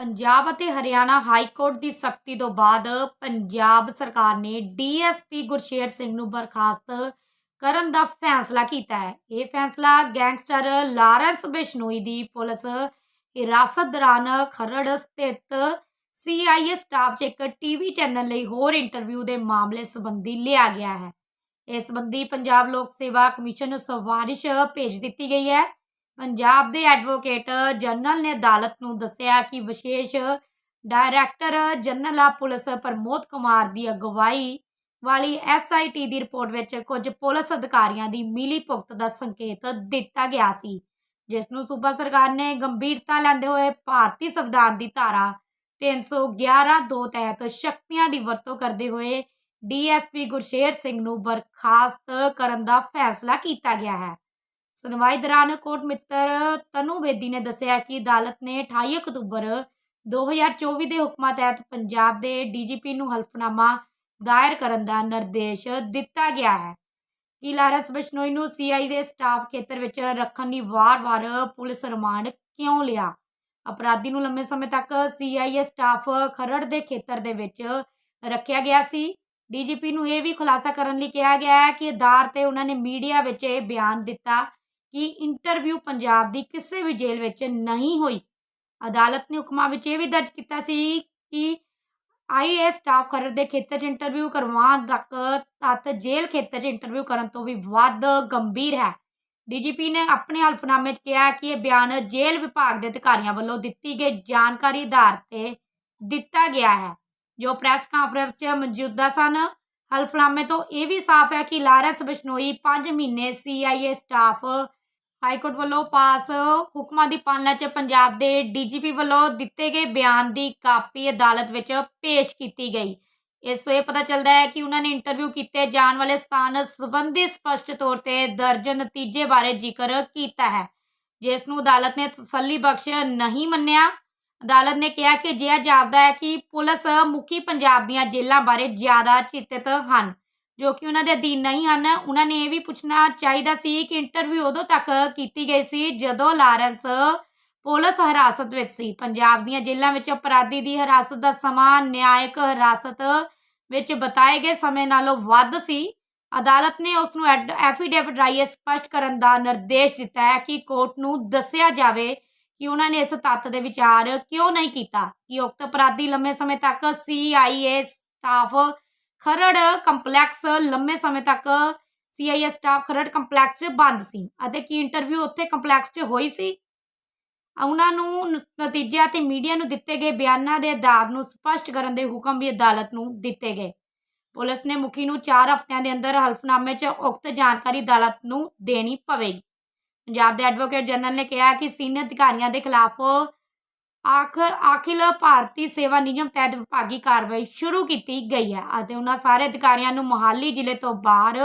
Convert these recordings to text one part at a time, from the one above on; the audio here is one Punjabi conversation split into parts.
ਪੰਜਾਬ ਅਤੇ ਹਰਿਆਣਾ ਹਾਈ ਕੋਰਟ ਦੀ ਸਖਤੀ ਤੋਂ ਬਾਅਦ ਪੰਜਾਬ ਸਰਕਾਰ ਨੇ ਡੀਐਸਪੀ ਗੁਰਸ਼ੇਰ ਸਿੰਘ ਨੂੰ ਬਰਖਾਸਤ ਕਰਨ ਦਾ ਫੈਸਲਾ ਕੀਤਾ ਹੈ। ਇਹ ਫੈਸਲਾ ਗੈਂਗਸਟਰ ਲਾਰੈਂਸ ਬਿਸ਼ਨੋਈ ਦੀ ਪੁਲਿਸ ਹਿਰਾਸਤ ਦੌਰਾਨ ਖਰੜ ਸਥਿਤ ਸੀਆਈਏ ਸਟਾਫ 'ਚ ਇੱਕ ਟੀਵੀ ਚੈਨਲ ਲਈ ਹੋਰ ਇੰਟਰਵਿਊ ਦੇ ਮਾਮਲੇ ਸੰਬੰਧੀ ਲਿਆ ਗਿਆ ਹੈ। ਇਸ ਸੰਬੰਧੀ ਪੰਜਾਬ ਲੋਕ ਸੇਵਾ ਕਮਿਸ਼ਨ ਨੂੰ ਸਿਫਾਰਿਸ਼ ਭੇਜ ਦਿੱਤੀ ਗਈ ਹੈ। ਪੰਜਾਬ ਦੇ ਐਡਵੋਕੇਟ ਜਨਰਲ ਨੇ ਅਦਾਲਤ ਨੂੰ ਦੱਸਿਆ ਕਿ ਵਿਸ਼ੇਸ਼ director general of police Pramod Kumar ਦੀ ਅਗਵਾਈ ਵਾਲੀ ਐਸਆਈਟੀ ਦੀ ਰਿਪੋਰਟ ਵਿੱਚ ਕੁਝ ਪੁਲਿਸ ਅਧਿਕਾਰੀਆਂ ਦੀ ਮਿਲੀ ਭੁਗਤ ਦਾ ਸੰਕੇਤ ਦਿੱਤਾ ਗਿਆ ਸੀ, ਜਿਸ ਨੂੰ ਸੂਬਾ ਸਰਕਾਰ ਨੇ ਗੰਭੀਰਤਾ ਲੈਂਦੇ ਹੋਏ ਭਾਰਤੀ ਸੰਵਿਧਾਨ ਦੀ ਧਾਰਾ 311 ਦੋ ਤਹਿਤ ਸ਼ਕਤੀਆਂ ਦੀ ਵਰਤੋਂ ਕਰਦੇ ਹੋਏ ਡੀਐਸਪੀ ਗੁਰਸ਼ੇਰ ਸਿੰਘ ਨੂੰ ਬਰਖਾਸਤ ਕਰਨ ਦਾ ਫੈਸਲਾ ਕੀਤਾ ਗਿਆ ਹੈ। ਸੁਣਵਾਈ ਦੌਰਾਨ ਕੋਟ ਮਿੱਤਰ ਤਨੂ ਬੇਦੀ ਨੇ ਦੱਸਿਆ ਕਿ ਅਦਾਲਤ ਨੇ 28 ਅਕਤੂਬਰ 2024 ਦੇ ਹੁਕਮਾਂ ਤਹਿਤ ਪੰਜਾਬ ਦੇ ਡੀਜੀਪੀ ਨੂੰ ਹਲਫਨਾਮਾ ਦਾਇਰ ਕਰਨ ਦਾ ਨਿਰਦੇਸ਼ ਦਿੱਤਾ ਗਿਆ ਹੈ। ਕਿ ਲਾਰਸ ਬਿਸ਼ਨੋਈ ਨੂੰ ਸੀਆਈ ਦੇ ਸਟਾਫ ਖੇਤਰ ਵਿੱਚ ਰੱਖਣ ਲਈ ਵਾਰ-ਵਾਰ ਪੁਲਿਸ ਰਿਮਾਂਡ ਕਿਉਂ ਲਿਆ? ਅਪਰਾਧੀ ਨੂੰ ਲੰਮੇ ਸਮੇਂ ਤੱਕ ਸੀਆਈਏ ਸਟਾਫ ਖਰੜ ਦੇ ਖੇਤਰ ਦੇ ਵਿੱਚ ਰੱਖਿਆ ਗਿਆ ਸੀ। ਡੀਜੀਪੀ ਨੂੰ ਇਹ ਵੀ ਖੁਲਾਸਾ ਕਰਨ ਲਈ ਕਿਹਾ ਗਿਆ ਹੈ ਕਿ ਆਧਾਰ ਤੇ ਉਹਨਾਂ ਨੇ ਮੀਡੀਆ ਵਿੱਚ ਇਹ ਬਿਆਨ ਦਿੱਤਾ ਕਿ ਇੰਟਰਵਿਊ ਪੰਜਾਬ ਦੀ ਕਿਸੇ ਵੀ ਜੇਲ੍ਹ ਵਿੱਚ ਨਹੀਂ ਹੋਈ। ਅਦਾਲਤ ਨੇ ਹੁਕਮਾਂ ਵਿੱਚ ਇਹ ਵੀ ਦਰਜ ਕੀਤਾ ਸੀ ਕਿ ਆਈਏਐਸ ਸਟਾਫ ਖਰੜ ਦੇ ਖੇਤਰ 'ਚ ਇੰਟਰਵਿਊ ਕਰਵਾਉਣ ਤੱਕ ਤੱਤ ਜੇਲ੍ਹ ਖੇਤਰ 'ਚ ਇੰਟਰਵਿਊ ਕਰਨ ਤੋਂ ਵੀ ਵੱਧ ਗੰਭੀਰ ਹੈ। ਡੀਜੀਪੀ ਨੇ ਆਪਣੇ ਹਲਫਨਾਮੇ 'ਚ ਕਿਹਾ ਕਿ ਇਹ ਬਿਆਨ ਜੇਲ੍ਹ ਵਿਭਾਗ ਦੇ ਅਧਿਕਾਰੀਆਂ ਵੱਲੋਂ ਦਿੱਤੀ ਗਈ ਜਾਣਕਾਰੀ ਆਧਾਰ ਤੇ ਦਿੱਤਾ ਗਿਆ ਹੈ, ਜੋ ਪ੍ਰੈਸ ਕਾਨਫਰੰਸ 'ਚ ਮੌਜੂਦਾ ਸਨ। ਹਲਫਨਾਮੇ ਤੋਂ ਇਹ ਵੀ ਸਾਫ਼ ਹੈ ਕਿ ਲਾਰੈਂਸ ਬਿਸ਼ਨੋਈ 5 ਮਹੀਨੇ ਸੀਆਈਏ ਸਟਾਫ ਹਾਈਕੋਰਟ ਵੱਲੋਂ ਪਾਸ ਹੁਕਮਾਂ ਦੀ ਪਾਲਣਾ 'ਚ ਪੰਜਾਬ ਦੇ ਡੀਜੀਪੀ ਵੱਲੋਂ ਦਿੱਤੇ ਗਏ ਬਿਆਨ ਦੀ ਕਾਪੀ ਅਦਾਲਤ ਵਿੱਚ ਪੇਸ਼ ਕੀਤੀ ਗਈ। ਇਸ ਤੋਂ ਇਹ ਪਤਾ ਚੱਲਦਾ ਹੈ ਕਿ ਉਹਨਾਂ ਨੇ ਇੰਟਰਵਿਊ ਕੀਤੇ ਜਾਣ ਵਾਲੇ ਸਥਾਨ ਸੰਬੰਧੀ ਸਪਸ਼ਟ ਤੌਰ ਤੇ ਦਰਜ ਨਤੀਜੇ ਬਾਰੇ ਜ਼ਿਕਰ ਕੀਤਾ ਹੈ। ਜਿਸ ਨੂੰ ਅਦਾਲਤ ਨੇ ਤਸੱਲੀ ਬਖਸ਼ ਨਹੀਂ ਮੰਨਿਆ। ਅਦਾਲਤ ਨੇ ਕਿਹਾ ਕਿ ਅਜਿਹਾ ਜਾਪਦਾ ਹੈ ਕਿ ਪੁਲਿਸ ਮੁਖੀ ਪੰਜਾਬ ਦੀਆਂ ਜੇਲ੍ਹਾਂ ਬਾਰੇ ਜ਼ਿਆਦਾ ਚਿੰਤਤ ਹਨ। ਜੋ ਕਿ ਉਹਨਾਂ ਦੇ ਅਧੀਨ ਨਹੀਂ ਹਨ। ਉਹਨਾਂ ਨੇ ਇਹ ਵੀ ਪੁੱਛਣਾ ਚਾਹੀਦਾ ਸੀ ਕਿ ਇੰਟਰਵਿਊ ਉਦੋਂ ਤੱਕ ਕੀਤੀ ਗਈ ਸੀ ਜਦੋਂ ਲਾਰੈਂਸ ਪੁਲਿਸ ਹਿਰਾਸਤ ਵਿੱਚ ਸੀ। ਪੰਜਾਬ ਦੀਆਂ ਜੇਲ੍ਹਾਂ ਵਿੱਚ ਅਪਰਾਧੀ ਦੀ ਹਿਰਾਸਤ ਦਾ ਸਮਾਂ ਨਿਆਇਕ ਹਿਰਾਸਤ ਵਿੱਚ ਬਤਾਏ ਗਏ ਸਮੇਂ ਨਾਲੋਂ ਵੱਧ ਸੀ। ਅਦਾਲਤ ਨੇ ਉਸ ਨੂੰ ਐਫੀਡੇਵਿਟ ਰਾਹੀਂ ਸਪਸ਼ਟ ਕਰਨ ਦਾ ਨਿਰਦੇਸ਼ ਦਿੱਤਾ ਹੈ ਕਿ ਕੋਰਟ ਨੂੰ ਦੱਸਿਆ ਜਾਵੇ ਕਿ ਉਹਨਾਂ ਨੇ ਇਸ ਤੱਤ ਦੇ ਵਿਚਾਰ ਕਿਉਂ ਨਹੀਂ ਕੀਤਾ ਕਿ ਉਕਤ ਅਪਰਾਧੀ ਲੰਮੇ ਸਮੇਂ ਤੱਕ ਸੀਆਈਏ ਸਟਾਫ ਖਰੜ ਕੰਪਲੈਕਸ ਲੰਮੇ ਸਮੇਂ ਤੱਕ ਸੀਆਈਏ ਸਟਾਫ ਖਰੜ ਕੰਪਲੈਕਸ 'ਚ ਬੰਦ ਸੀ। ਅਤੇ ਕੀ ਇੰਟਰਵਿਊ ਉੱਥੇ ਕੰਪਲੈਕਸ 'ਚ ਹੋਈ ਸੀ? ਉਹਨਾਂ ਨੂੰ ਨਤੀਜਿਆਂ ਤੇ ਮੀਡੀਆ ਨੂੰ ਦਿੱਤੇ ਗਏ ਬਿਆਨਾਂ ਦੇ ਆਧਾਰ ਨੂੰ ਸਪਸ਼ਟ ਕਰਨ ਦੇ ਹੁਕਮ ਵੀ ਅਦਾਲਤ ਨੂੰ ਦਿੱਤੇ ਗਏ। ਪੁਲਿਸ ਨੇ ਮੁਖੀ ਨੂੰ 4 ਹਫ਼ਤਿਆਂ ਦੇ ਅੰਦਰ ਹਲਫਨਾਮੇ 'ਚ ਉਕਤ ਜਾਣਕਾਰੀ ਅਦਾਲਤ ਨੂੰ ਦੇਣੀ ਪਵੇਗੀ। ਪੰਜਾਬ ਦੇ ਐਡਵੋਕੇਟ ਜਨਰਲ ਨੇ ਕਿਹਾ ਕਿ ਸੀਨੀਅਰ ਅਧਿਕਾਰੀਆਂ ਦੇ ਖਿਲਾਫ ਆਖ ਅਖਿਲ ਭਾਰਤੀ ਸੇਵਾ ਨਿਯਮ ਤਹਿਤ ਵਿਭਾਗੀ ਕਾਰਵਾਈ ਸ਼ੁਰੂ ਕੀਤੀ ਗਈ ਹੈ ਅਤੇ ਉਹਨਾਂ ਸਾਰੇ ਅਧਿਕਾਰੀਆਂ ਨੂੰ ਮੋਹਾਲੀ ਜ਼ਿਲ੍ਹੇ ਤੋਂ ਬਾਹਰ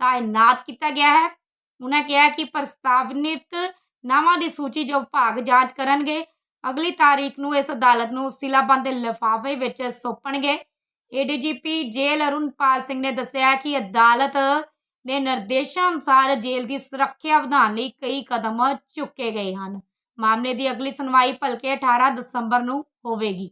ਤਾਇਨਾਤ ਕੀਤਾ ਗਿਆ ਹੈ। ਉਹਨਾਂ ਕਿਹਾ ਕਿ ਪ੍ਰਸਤਾਵਨਿਤ ਨਾਵਾਂ ਦੀ ਸੂਚੀ ਜੋ ਵਿਭਾਗ ਜਾਂਚ ਕਰਨਗੇ, ਅਗਲੀ ਤਾਰੀਖ ਨੂੰ ਇਸ ਅਦਾਲਤ ਨੂੰ ਸਿਲਾਬੰਦ ਲਿਫਾਫੇ ਵਿੱਚ ਸੌਂਪਣਗੇ। ਏਡੀਜੀਪੀ ਜੇਲ੍ਹ ਅਰੁਣਪਾਲ ਸਿੰਘ ਨੇ ਦੱਸਿਆ ਕਿ ਅਦਾਲਤ ਦੇ ਨਿਰਦੇਸ਼ਾਂ ਅਨੁਸਾਰ ਜੇਲ੍ਹ ਦੀ ਸੁਰੱਖਿਆ ਵਧਾਉਣ ਲਈ ਕਈ ਕਦਮ ਚੁੱਕੇ ਗਏ ਹਨ। ਮਾਮਲੇ ਦੀ ਅਗਲੀ ਸੁਣਵਾਈ ਭਲਕੇ 18 ਦਸੰਬਰ ਨੂੰ ਹੋਵੇਗੀ।